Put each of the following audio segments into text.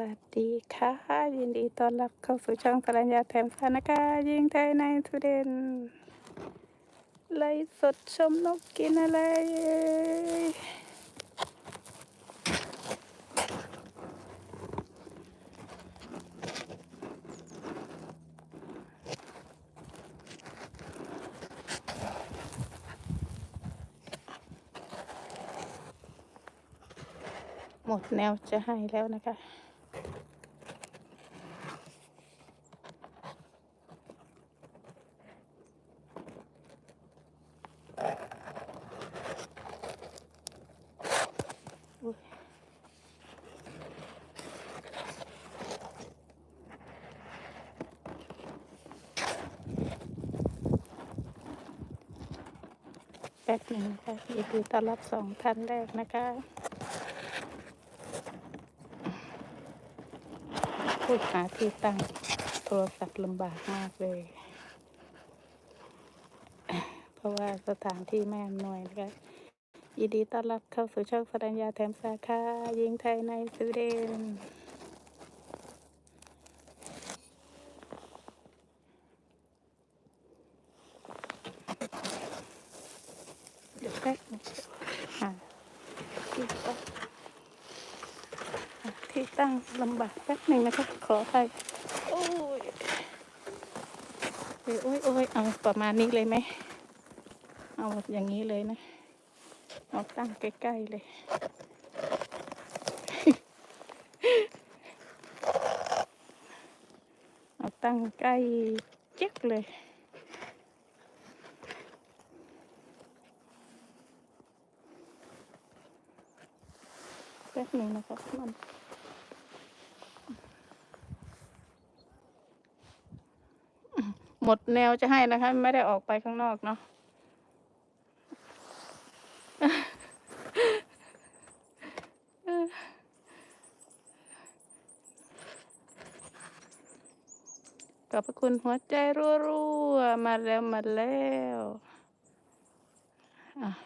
วัสดีค่ะ ยินดีต้อนรับเข้าสู่ช่องสรัญญาแถมสานนะคะยิงไทยในทุเดนไลฟ์สดชมนกกินอะไร หมดแนวจะให้แล้วนะคะ แป๊บหนึ่งนะคะยินดีต้อนรับสองท่านแรกนะคะ พูดหาที่ตั้งโทรศัพท์ลำบากมากเลย เพราะว่าสถานที่ไม่อำนวยนะคะยินดีต้อนรับเข้าสู่ช่องสรัญญาแถมสาขายิงไทยในสวีเดน ที่ตั้งที่ตั้งลำบากแป๊บหนึ่งนะคะขออภัยโอ้ยโอ้ยโอ้ยโอ้ยเอาประมาณนี้เลยไหมเอาอย่างนี้เลยนะเอาตั้งใกล้ๆเลยเอาตั้งใกล้เจ๊กเลย ป๊บหนึ่งนะครับมันหมดแนวจะให้นะคะ ไม่ได้ออกไปข้างนอกเนาะขอบพระคุณหัวใจรัวๆ มาแล้ว มาแล้วอะ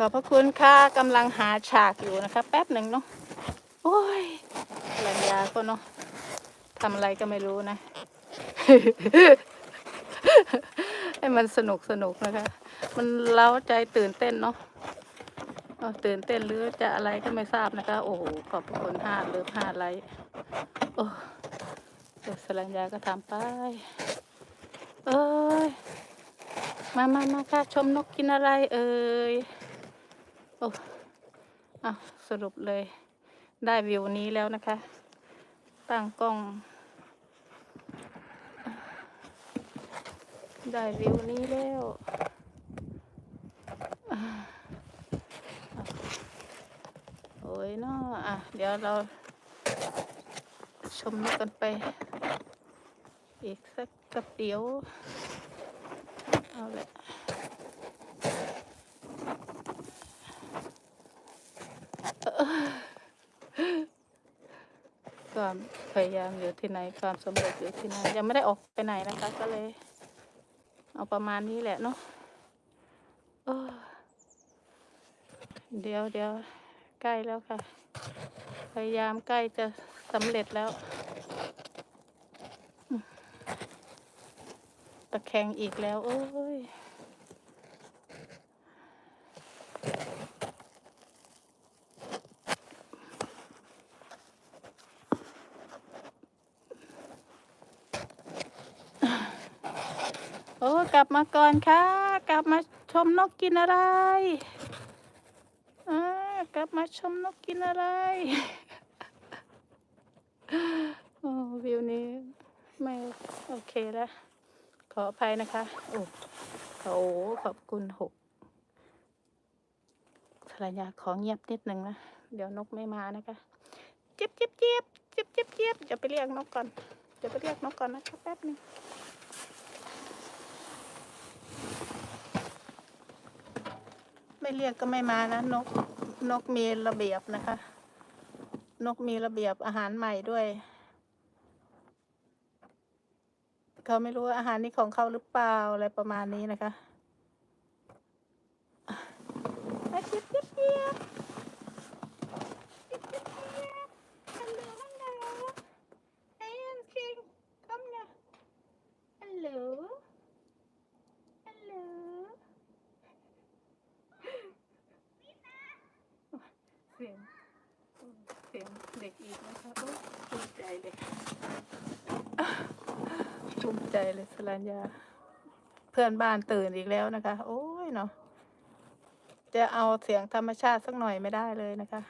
ขอบพระคุณค่ะกำลังหาฉากอยู่นะคะ แป๊บหนึ่งเนาะโอ้ยภรรยาก็เนาะทำอะไรก็ไม่รู้นะ ให้มันสนุกสนุกนะคะ มันเล้าใจตื่นเต้นเนาะตื่นเต้นหรือจะอะไรก็ไม่ทราบนะคะ โอ้โหขอบคุณห้าเลิฟห้าไลค์โอ้เดี๋ยวสลัญญาก็ทำไป เอ้ย มามามาค่ะชมนกกินอะไรเอ่ย โอ้อะสรุปเลยได้วิวนี้แล้วนะคะ ตั้งกล้อง ได้วิวนี้แล้วโอ้ยเนาะอะ เดี๋ยวเราชมนกกันไป อีกสักกระเดียว เอาละ ความพยายามอยู่ที่ไหนความสำเร็จอยู่ที่ไหนยังไม่ได้ออกไปไหนนะคะ ก็เลย เอาประมาณนี้แหละเนาะเดี๋ยวเดี๋ยวใกล้แล้วค่ะ พยายามใกล้จะสำเร็จแล้ว ตะแคงอีกแล้ว โอ้ย โอ้กลับมาก่อนค่ะ กลับมาชมนกกินอะไรอ่ากลับมาชมนกกินอะไรโอ้วิวนี้ไม่โอเคแล้ว ขออภัยนะคะโอ้โหขอบคุณหกสรญาขอเงียบนิดหนึ่งนะ เดี๋ยวนกไม่มานะคะเจ็บเจ็บเจ็บเจ็บเจ็บเจ็บจะไปเรียกนกก่อนจะไปเรียกนกก่อนนะคะแป๊บนึง ไม่เรียกก็ไม่มานะนกนกมีระเบียบนะคะ นกมีระเบียบอาหารใหม่ด้วยเขาไม่รู้ว่าอาหารนี้ของเขาหรือเปล่าอะไรประมาณนี้นะคะอะเจี๊ยบเจี๊ยบเจี๊ยบเจี๊ยบเจี๊ยบเจี๊ยบฮัลโหลฮัลโหลไอ้ยันคิงคำนะฮัลโหลฮัลโหล เสียง เสียงเด็กอีกนะคะโอ้ภูมิใจเลยภูมิใจเลยสลัญญา เพื่อนบ้านตื่นอีกแล้วนะคะ โอ้ยเนาะจะเอาเสียงธรรมชาติสักหน่อยไม่ได้เลยนะคะ